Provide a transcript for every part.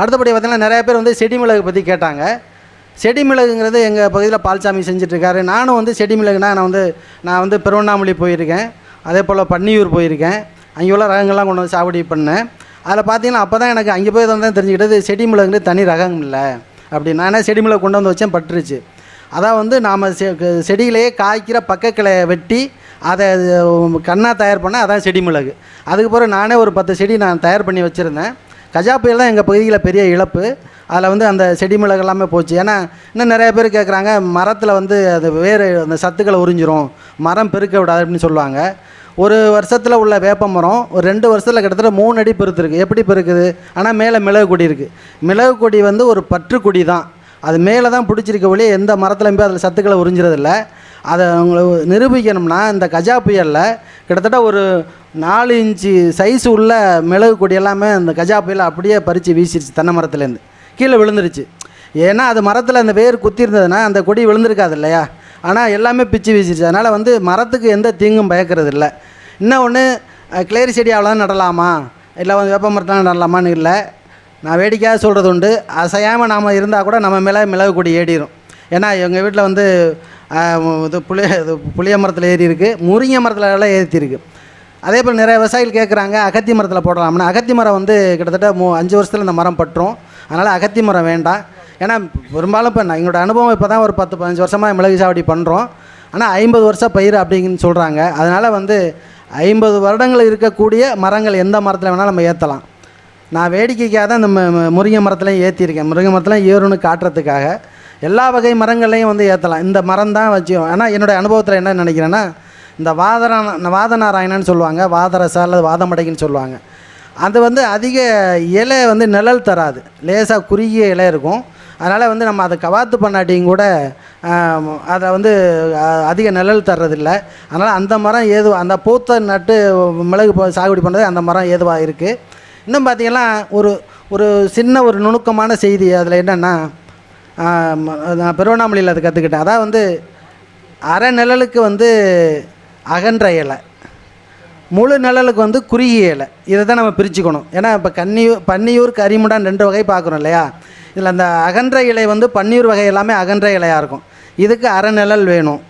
அடுத்தபடி பார்த்திங்கன்னா நிறைய பேர் வந்து செடி மிளகு பற்றி கேட்டாங்க. செடி மிளகுங்கிறது எங்கள் பகுதியில் பால்சாமி செஞ்சிட்ருக்காரு. நானும் வந்து செடி மிளகுனா நான் வந்து நான் வந்து திருவண்ணாமலை போயிருக்கேன். அதே போல் பன்னியூர் போயிருக்கேன். அங்கே உள்ள ரகங்கள்லாம் கொண்டு வந்து சாகுபடி பண்ணேன். அதில் பார்த்தீங்கன்னா அப்போ தான் எனக்கு அங்கே போய் தான் தெரிஞ்சுக்கிட்டது செடி மிளகுன்னு தனி ரகம் இல்லை. அப்படி நானே செடி மிளகு கொண்டு வந்து வச்சேன் பட்டுருச்சு. அதான் வந்து நாம் செ செடியிலேயே காய்க்கிற பக்கக்கிளையை வெட்டி அதை கண்ணாக தயார் பண்ணால் அதான் செடி மிளகு. அதுக்கு பிறகு நானே ஒரு பத்து செடி நான் தயார் பண்ணி வச்சுருந்தேன். கஜா புயல் தான் எங்கள் பகுதியில் பெரிய இழப்பு. அதில் வந்து அந்த செடி மிளகு எல்லாமே போச்சு. ஏன்னா இன்னும் நிறைய பேர் கேட்குறாங்க மரத்தில் வந்து அது வேறு அந்த சத்துக்களை உறிஞ்சிரும். மரம் பெருக்க விடாது அப்படின்னு சொல்லுவாங்க. ஒரு வருஷத்தில் உள்ள வேப்ப மரம் ஒரு ரெண்டு வருஷத்தில் கிட்டத்தட்ட மூணு அடி பெருத்துருக்கு எப்படி பெருக்குது? ஆனால் மேலே மிளகு கொடி இருக்குது மிளகு கொடி வந்து ஒரு பற்று கொடி தான். அது மேலே தான் பிடிச்சிருக்க ஒழிய எந்த மரத்துலையும் போய் அதில் சத்துக்களை உறிஞ்சிறதில்லை. அதை அவங்கள நிரூபிக்கணும்னா இந்த கஜா புயலில் கிட்டத்தட்ட ஒரு நாலு இன்ச்சு சைஸ் உள்ள மிளகு கொடி எல்லாமே அந்த கஜா புயல் அப்படியே பறித்து வீசிடுச்சு தென்னை மரத்துலேருந்து. கீழே விழுந்துருச்சு. ஏன்னா அது மரத்தில் அந்த வேர் குத்தி இருந்ததுன்னா அந்த கொடி விழுந்திருக்காது இல்லையா? ஆனால் எல்லாமே பிச்சு வீசிருச்சு. அதனால் வந்து மரத்துக்கு எந்த தீங்கும் பயக்கிறது இல்லை. இன்னும் ஒன்று கிளேரி செடி அவ்வளோதான் நடலாமா? இல்லை வந்து வேப்ப மரத்தெலாம் நடலாமான்னு இல்லை. நான் வேடிக்கையாக சொல்கிறது உண்டு. அசையாமல் நாம் இருந்தால் கூட நம்ம மேலே மிளகு கொடி ஏடிடும் ஏன்னா எங்கள் வீட்டில் வந்து இது புளிய இது புளிய மரத்தில் ஏறி இருக்குது முருங்கை மரத்தில் எல்லாம் ஏற்றிருக்கு அதே போல் நிறைய விவசாயிகள் கேட்குறாங்க அகத்தி மரத்தில் போடலாம்னா. அகத்தி மரம் வந்து கிட்டத்தட்ட மூ அஞ்சு வருஷத்தில் இந்த மரம் பற்றும் அதனால் அகத்தி மரம் வேண்டாம். ஏன்னா பெரும்பாலும் இப்போ நான் எங்களோட அனுபவம் இப்போ தான் ஒரு பத்து பதினஞ்சு வருஷமாக மிளகு சாவடி பண்ணுறோம் ஆனால் ஐம்பது வருஷம் பயிர் அப்படிங்கன்னு சொல்கிறாங்க அதனால் வந்து ஐம்பது வருடங்கள் இருக்கக்கூடிய மரங்கள் எந்த மரத்தில் வேணாலும் நம்ம ஏற்றலாம் நான் வேடிக்கைக்காக தான் இந்த முருங்கை மரத்துலையும் ஏற்றிருக்கேன் முருங்கை மரத்துலையும் ஏறுன்னு காட்டுறதுக்காக. எல்லா வகை மரங்களையும் வந்து ஏற்றலாம் இந்த மரம் தான் வச்சு ஆனால் என்னுடைய அனுபவத்தில் என்ன நினைக்கிறேன்னா இந்த வாதரான வாதநாராயணன்னு சொல்லுவாங்க. வாதரசா அல்லது வாதமடைக்குன்னு சொல்லுவாங்க. அது வந்து அதிக இலை வந்து நிழல் தராது. லேசாக குறுகிய இலை இருக்கும். அதனால் வந்து நம்ம அதை கவாத்து பண்ணாட்டியும் கூட அதை வந்து அதிக நிழல் தர்றதில்ல. அதனால் அந்த மரம் ஏது அந்த பூத்த நட்டு மிளகு சாகுபடி பண்ணுறது அந்த மரம் ஏதுவாக இருக்குது இன்னும் பார்த்தீங்கன்னா ஒரு ஒரு சின்ன ஒரு நுணுக்கமான செய்தி அதில் என்னென்னா நான் பெருவண்ணாமலையில் அது கற்றுக்கிட்டேன். அதான் வந்து அரை நிழலுக்கு வந்து அகன்ற இலை. முழு நிழலுக்கு வந்து குறுகிய இலை. இதை தான் நம்ம பிரிச்சுக்கணும். ஏன்னா இப்போ கன்னியூர் பன்னியூர் கரிமுடான் ரெண்டு வகை பார்க்குறோம் இல்லையா? இதில் அந்த அகன்ற இலை வந்து பன்னியூர் வகை எல்லாமே அகன்ற இலையாக இருக்கும். இதுக்கு அரை நிழல் வேணும்.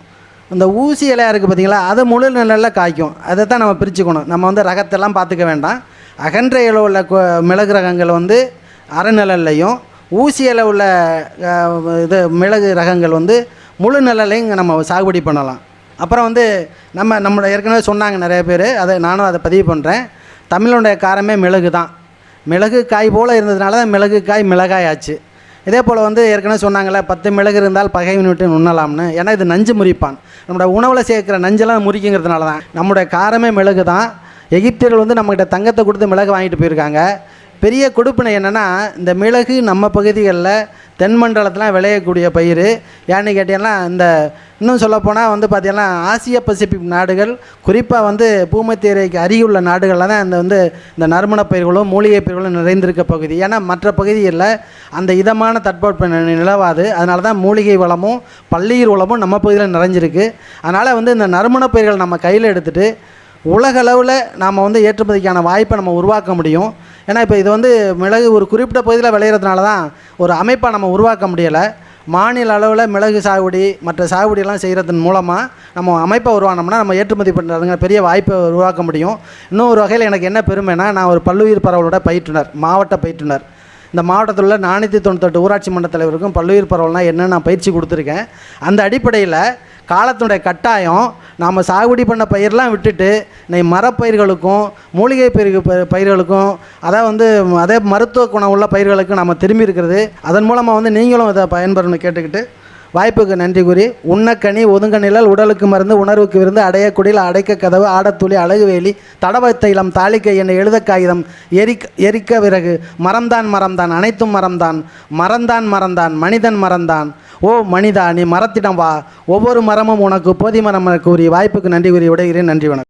இந்த ஊசி இலையாக இருக்குது பார்த்தீங்களா? அது முழு நிழலில் காய்க்கும். அதை தான் நம்ம பிரிச்சுக்கணும். நம்ம வந்து ரகத்தெல்லாம் பார்த்துக்க வேண்டாம். அகன்ற இலை உள்ள கு- மிளகு ரகங்கள் வந்து அரை நிழல்லையும் ஊசியில் உள்ள இது மிளகு ரகங்கள் வந்து முழு நிழலையும் நம்ம சாகுபடி பண்ணலாம். அப்புறம் வந்து நம்ம நம்மளை ஏற்கனவே சொன்னாங்க நிறைய பேர் அதை நானும் அதை பதிவு பண்ணுறேன் தமிழனுடைய காரமே மிளகு தான். மிளகு காய் போல் இருந்ததுனால தான் மிளகு காய் மிளகாய் ஆச்சு. இதே போல் வந்து ஏற்கனவே சொன்னாங்களே பத்து மிளகு இருந்தால் பகைவன் விட்டு உண்ணலாம்னு ஏன்னா இது நஞ்சு முறிப்பான். நம்மளோட உணவில் சேர்க்குற நஞ்செல்லாம் முறிக்குங்கிறதுனால தான். நம்முடைய காரமே மிளகு தான். எகிப்தியர்கள் வந்து நம்மகிட்ட தங்கத்தை கொடுத்து மிளகு வாங்கிட்டு போயிருக்காங்க. பெரிய கொடுப்பினை என்னென்னா இந்த மிளகு நம்ம பகுதிகளில் தென்மண்டலத்தில் விளையக்கூடிய பயிர் ஏன்னு கேட்டீங்கன்னா இந்த இன்னும் சொல்லப்போனால் வந்து பார்த்தீங்கன்னா ஆசிய பசிபிக் நாடுகள் குறிப்பாக வந்து பூமத்தியரைக்கு அருகிலுள்ள நாடுகளில் தான் இந்த வந்து இந்த நறுமணப் பயிர்களும் மூலிகை பயிர்களும் நிறைந்திருக்க பகுதி. ஏன்னா மற்ற பகுதிகளில் அந்த இதமான தட்பவெப்ப நிலவாது. அதனால தான் மூலிகை வளமும் பள்ளியர் வளமும் நம்ம பகுதியில் நிறைஞ்சிருக்கு. அதனால் வந்து இந்த நறுமணப் பயிர்கள் நம்ம கையில் எடுத்துகிட்டு உலக அளவில் நாம் வந்து ஏற்றுமதிக்கான வாய்ப்பை நம்ம உருவாக்க முடியும். ஏன்னா இப்போ இது வந்து மிளகு ஒரு குறிப்பிட்ட பகுதியில் விளையிறதுனால தான் ஒரு அமைப்பை நம்ம உருவாக்க முடியலை. மாநில அளவில் மிளகு சாகுபடி மற்ற சாகுபடியெல்லாம் செய்கிறதன் மூலமாக நம்ம அமைப்பை உருவானோம்னா நம்ம ஏற்றுமதி பண்ணுறதுங்க பெரிய வாய்ப்பை உருவாக்க முடியும். இன்னும் ஒரு வகையில் எனக்கு என்ன பெருமைனா நான் ஒரு பல்லுயிர் பரவலோட பயிற்றுனர் மாவட்ட பயிற்றுனர். இந்த மாவட்டத்தில் உள்ள நானூற்றி தொண்ணூத்தெட்டு ஊராட்சி மன்ற தலைவருக்கும் பல்லுயிர் பரவல்னால் என்ன நான் பயிற்சி கொடுத்துருக்கேன். அந்த அடிப்படையில் காலத்தினுடைய கட்டாயம் நாம் சாகுபடி பண்ண பயிரெலாம் விட்டுட்டு இன்னைக்கு மரப்பயிர்களுக்கும் மூலிகை பயிர்கள் ப- பயிர்களுக்கும் அதை வந்து அதே மருத்துவ குணம் உள்ள பயிர்களுக்கும் நம்ம திரும்பி இருக்கிறது. அதன் மூலமாக வந்து நீங்களும் இதை பயன்பெறணும் கேட்டுக்கிட்டு வாய்ப்புக்கு நன்றி கூறி உண்ணக்கனி ஒதுங்க நிழல் உடலுக்கு மருந்து உணர்வுக்கு விருந்து அடையக்குடியில் அடைக்க கதவு ஆடத்துளி அழகுவேலி தடவத்தைலம் தாளிக்கை என எழுத காகிதம் எரிக்க எரிக்க விறகு மரம்தான் மரம்தான் அனைத்தும் மரம்தான் மரந்தான் மரந்தான் மனிதன் மரந்தான் ஓ மனிதா நீ மரத்திடம் வா ஒவ்வொரு மரமும் உனக்கு போதி மரம் கூறி வாய்ப்புக்கு நன்றி கூறி விடைகிறேன் நன்றி வணக்கம்.